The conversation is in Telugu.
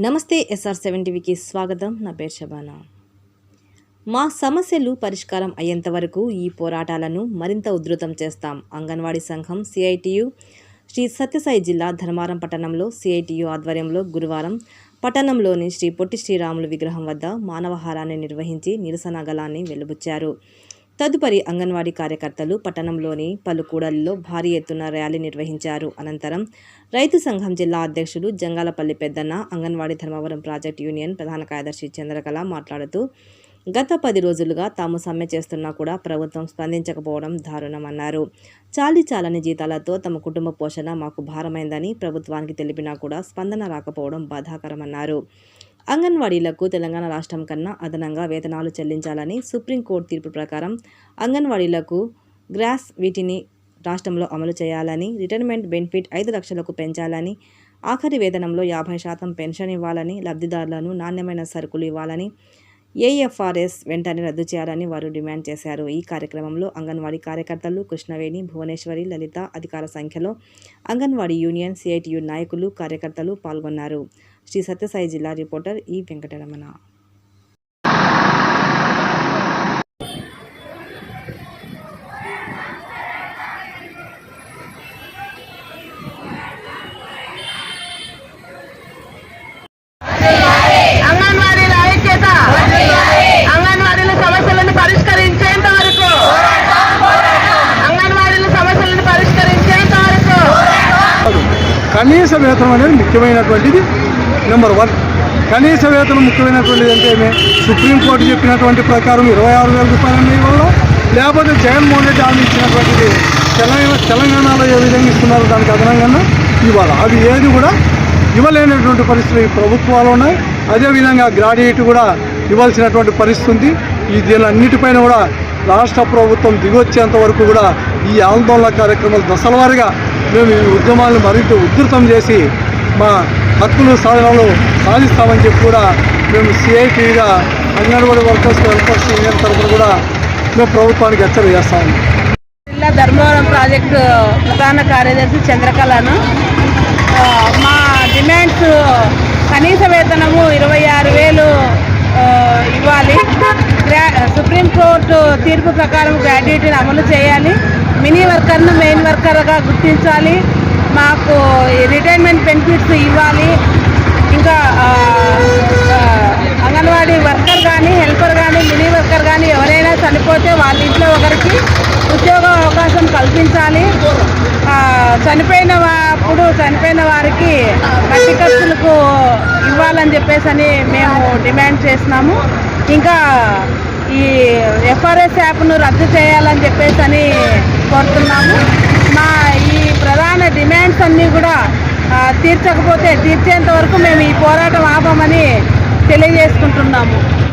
నమస్తే ఎస్ఆర్ సెవెన్ టీవీకి స్వాగతం. నా పేరు శబానా. మా సమస్యలు పరిష్కారం అయ్యేంత వరకు ఈ పోరాటాలను మరింత ఉధృతం చేస్తాం. అంగన్వాడీ సంఘం సిఐటియు శ్రీ సత్యసాయి జిల్లా ధర్మారం పట్టణంలో సిఐటియు ఆధ్వర్యంలో గురువారం పట్టణంలోని శ్రీ పొట్టి శ్రీరాములు విగ్రహం వద్ద మానవహారాన్ని నిర్వహించి నిరసన గలాన్ని వెలుబుచ్చారు. తదుపరి అంగన్వాడీ కార్యకర్తలు పట్టణంలోని పలు కూడలిలో భారీ ఎత్తున ర్యాలీ నిర్వహించారు. అనంతరం రైతు సంఘం జిల్లా అధ్యక్షులు జంగాలపల్లి పెద్దన్న అంగన్వాడీ ధర్మవరం ప్రాజెక్ట్ యూనియన్ ప్రధాన కార్యదర్శి చంద్రకళ మాట్లాడుతూ గత పది రోజులుగా తాము సమ్మె చేస్తున్నా కూడా ప్రభుత్వం స్పందించకపోవడం దారుణమన్నారు. చాలి చాలని జీతాలతో తమ కుటుంబ పోషణ మాకు భారమైందని ప్రభుత్వానికి తెలిపినా కూడా స్పందన రాకపోవడం బాధాకరమన్నారు. అంగన్వాడీలకు తెలంగాణ రాష్ట్రం కన్నా అదనంగా వేతనాలు చెల్లించాలని సుప్రీంకోర్టు తీర్పు ప్రకారం అంగన్వాడీలకు గ్రాస్ వీటిని రాష్ట్రంలో అమలు చేయాలని రిటైర్మెంట్ బెనిఫిట్ ఐదు లక్షలకు పెంచాలని ఆఖరి వేతనంలో యాభై శాతం పెన్షన్ ఇవ్వాలని లబ్ధిదారులను నాణ్యమైన సరుకులు ఇవ్వాలని ఏఎఫ్ఆర్ఎస్ వెంటనే రద్దు చేయాలని వారు డిమాండ్ చేశారు. ఈ కార్యక్రమంలో అంగన్వాడీ కార్యకర్తలు కృష్ణవేణి భువనేశ్వరి లలిత అధికార సంఖ్యలో అంగన్వాడీ యూనియన్ సిఐటియు నాయకులు కార్యకర్తలు పాల్గొన్నారు. శ్రీ సత్యసాయి జిల్లా రిపోర్టర్ ఈ వెంకటరమణ. కనీస వేతనం అనేది ముఖ్యమైనటువంటిది. Number one. కనీస వేతనం ముఖ్యమైనటువంటిది అంటే సుప్రీంకోర్టు చెప్పినటువంటి ప్రకారం ఇరవై ఆరు వేల రూపాయలు ఇవ్వడం లేకపోతే జగన్మోహన్ రెడ్డి హామీ ఇచ్చినటువంటిది తెలంగాణ తెలంగాణలో ఏ విధంగా ఇస్తున్నారో దానికి అదనంగా ఇవ్వాలి అది ఏది కూడా ఇవ్వలేనటువంటి పరిస్థితులు ఈ ప్రభుత్వాలు ఉన్నాయి. అదేవిధంగా గ్రాడ్యుయేట్ కూడా ఇవ్వాల్సినటువంటి పరిస్థితి ఉంది. ఈ దీనిలన్నిటిపైన కూడా రాష్ట్ర ప్రభుత్వం దిగొచ్చేంత వరకు కూడా ఈ ఆందోళన కార్యక్రమాలు దశలవారీగా మేము ఈ ఉద్యమాలను మరింత ఉధృతం చేసి మా హక్కులు సాధనలు సాధిస్తామని చెప్పి కూడా మేము సిఐటిగా అంగన్వాడీ వర్కర్స్ వెల్ఫేర్ యూనియన్ తరఫున కూడా మేము ప్రభుత్వానికి హెచ్చరిక చేస్తాము జిల్లా ధర్మవరం ప్రాజెక్టు ప్రధాన కార్యదర్శి చంద్రకళను మా డిమాండ్స్ కనీస వేతనము ఇరవై ఆరు వేలు ఇవ్వాలి. గ్రా- సుప్రీంకోర్టు తీర్పు ప్రకారం గ్రాడ్యుయేటీని అమలు చేయాలి. మినీ వర్కర్ను మెయిన్ వర్కర్గా గుర్తించాలి. మాకు రిటైర్మెంట్ బెనిఫిట్స్ ఇవ్వాలి. ఇంకా అంగన్వాడీ వర్కర్ కానీ హెల్పర్ కానీ మినీ వర్కర్ కానీ ఎవరైనా చనిపోతే వాళ్ళ ఇంట్లో ఒకరికి ఉద్యోగ అవకాశం కల్పించాలి. చనిపోయిన అప్పుడు చనిపోయిన వారికి మట్టి ఖర్చులకు ఇవ్వాలని చెప్పేసి అని మేము డిమాండ్ చేసినాము ఇంకా ఈ ఎఫ్ఆర్ఎస్ యాప్ను రద్దు చేయాలని చెప్పేసి అని కోరుతున్నాము. మా ఈ ప్రధాన డిమాండ్స్ అన్నీ కూడా తీర్చకపోతే తీర్చేంత వరకు మేము ఈ పోరాటం ఆపమని తెలియజేసుకుంటున్నాము.